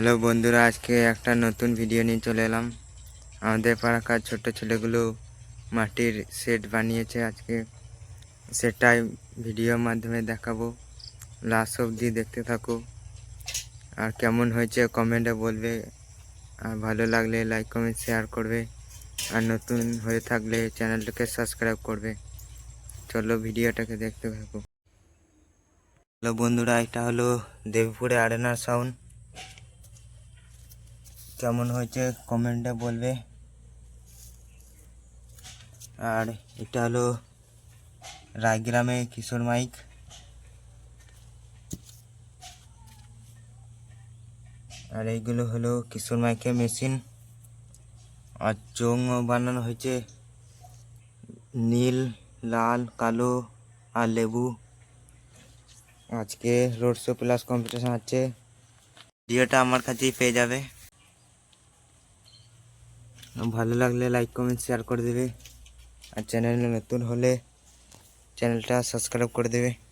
Hello বন্ধুরা, আজকে একটা নতুন ভিডিও নিয়ে চলে এলাম। আমাদের পাড়াকার ছোট ছেলেগুলো মাটির সেট বানিয়েছে আজকে। সেটাই ভিডিওর মাধ্যমে দেখাবো। লাস্ট অবধি দেখতে থাকো। আর কেমন হয়েছে কমেন্টে বলবে। আর ভালো লাগলে লাইক কমেন্ট শেয়ার করবে। আর নতুন হয়ে থাকলে চ্যানেলটাকে সাবস্ক্রাইব করবে। চলো ভিডিওটাকে দেখতে থাকো। হ্যালো বন্ধুরা, এটা হলো দেবপুরে আরেনার সাউন্ড কেমন হয়েছে কমেন্টে বলবে। আর এটা হলো রায়গ্রামে কিশোর মাইক। আর এইগুলো হলো কিশোর মাইকের মেশিন আর চোঙ বানানো হয়েছে। নীল, লাল, কালো আর লেবু। আজকে রোড শো প্লাস কম্পিটিশন আছে। ভিডিওটা আমার কাছেই পেয়ে যাবে। ভালো লাগলে লাইক কমেন্ট শেয়ার করে দেবে। আর চ্যানেল নতুন হলে চ্যানেলটা সাবস্ক্রাইব করে দেবে।